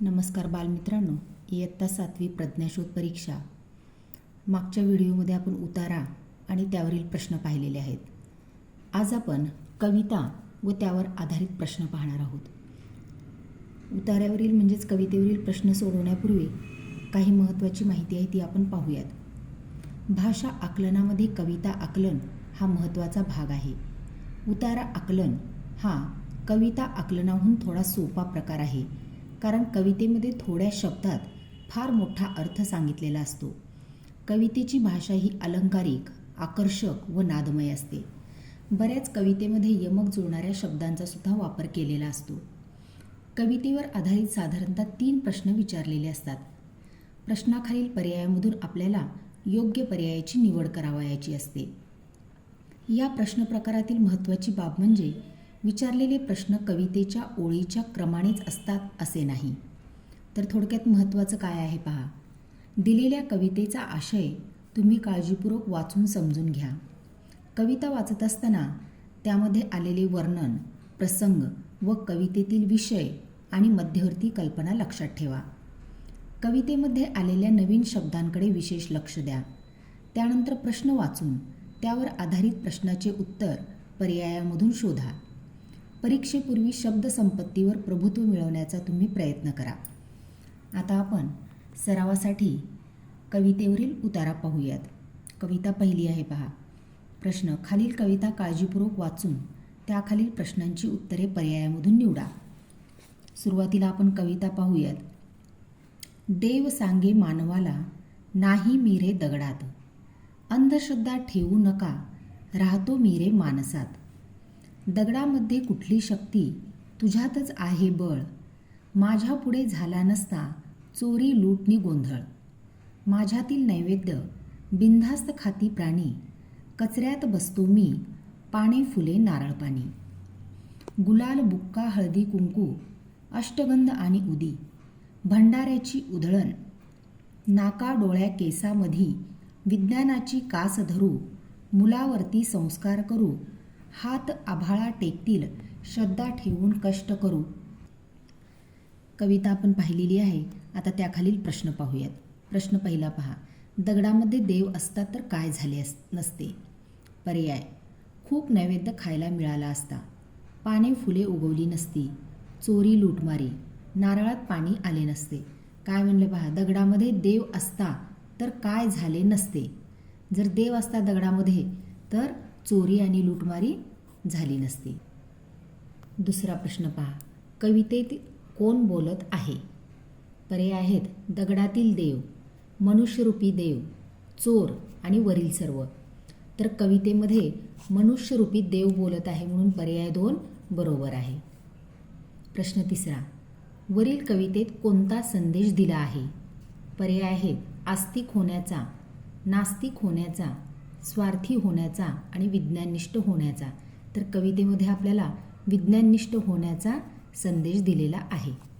नमस्कार बालमित्रांनो इयत्ता सातवी प्रज्ञाशोध परीक्षा. मागच्या व्हिडिओमध्ये आपण उतारा आणि त्यावरील प्रश्न पाहिलेले आहेत. आज आपण कविता व त्यावर आधारित प्रश्न पाहणार आहोत. उतार्यावरील म्हणजेच कवितेवरील प्रश्न सोडवण्यापूर्वी काही महत्त्वाची माहिती आहे ती आपण पाहूयात. भाषा आकलनामध्ये कविता आकलन हा महत्त्वाचा भाग आहे. उतारा आकलन हा कविता आकलनाहून थोडा सोपा प्रकार आहे. कारण कवितेमध्ये थोड्या शब्दात फार मोठा अर्थ सांगितलेला असतो. कवितेची भाषा ही अलंकारिक आकर्षक व नादमय असते. बऱ्याच कवितेमध्ये यमक जुळणाऱ्या शब्दांचा सुद्धा वापर केलेला असतो. कवितेवर आधारित साधारणतः तीन प्रश्न विचारलेले असतात. प्रश्नाखालील पर्यायामधून आपल्याला योग्य पर्यायाची निवड करावयाची असते. या प्रश्न प्रकारातील महत्त्वाची बाब म्हणजे विचारलेले प्रश्न कवितेच्या ओळीच्या क्रमानेच असतात असे नाही. तर थोडक्यात महत्त्वाचं काय आहे पहा. दिलेल्या कवितेचा आशय तुम्ही काळजीपूर्वक वाचून समजून घ्या. कविता वाचत असताना त्यामध्ये आलेले वर्णन प्रसंग व कवितेतील विषय आणि मध्यवर्ती कल्पना लक्षात ठेवा. कवितेमध्ये आलेल्या नवीन शब्दांकडे विशेष लक्ष द्या. त्यानंतर प्रश्न वाचून त्यावर आधारित प्रश्नाचे उत्तर पर्यायामधून शोधा. परीक्षेपूर्वी शब्दसंपत्तीवर प्रभुत्व मिळवण्याचा तुम्ही प्रयत्न करा. आता आपण सरावासाठी कवितेवरील उतारा पाहूयात. कविता पहिली आहे पहा. प्रश्न खालील कविता काळजीपूर्वक वाचून त्याखालील प्रश्नांची उत्तरे पर्यायामधून निवडा. सुरुवातीला आपण कविता पाहूयात. देव सांगे मानवाला नाही मीरे दगडात. अंधश्रद्धा ठेवू नका राहतो मीरे मानसात दगडामध्ये कुठली शक्ती तुझ्यातच आहे बळ? माझ्या पुढे झाला नसता चोरी लूटनी गोंधळ. माझ्यातील नैवेद्य बिंधास्त खाती प्राणी. कचऱ्यात बसतो मी पाने फुले नारळ पाणी. गुलाल बुक्का हळदी कुंकू अष्टगंध आणि उदी. भंडाऱ्याची उधळण. नाका डोळ्या केसामधी विज्ञानाची कास धरू मुलावरती संस्कार करू हात आभाळा टेकतील श्रद्धा ठेवून कष्ट करू. कविता आपण पाहिलेली आहे. आता त्याखालील प्रश्न पाहूयात. प्रश्न पहिला पहा. दगडामध्ये देव असता तर काय झाले अस नसते. पर्याय. खूप नैवेद्य खायला मिळाला असता. पाने फुले उगवली नसती. चोरी लूटमारी नारळात पाणी आले नसते. काय म्हणलं पहा? दगडामध्ये देव असता तर काय झाले नसते. जर देव असता दगडामध्ये तर चोरी आणि लूटमारी झाली नसती. दुसरा प्रश्न पहा कवितेत कोण बोलत आहे? पर्याय आहेत दगडातील देव मनुष्यरूपी देव चोर आणि वरील सर्व. तर कवितेमध्ये मनुष्यरूपी देव बोलत आहे म्हणून पर्याय दोन बरोबर आहे. प्रश्न तिसरा वरील कवितेत कोणता संदेश दिला आहे? पर्याय आहेत आस्तिक होण्याचा नास्तिक होण्याचा स्वार्थी होण्याचा आणि विज्ञाननिष्ठ होण्याचा. तर कवितेमध्ये आपल्याला विज्ञाननिष्ठ होण्याचा संदेश दिलेला आहे.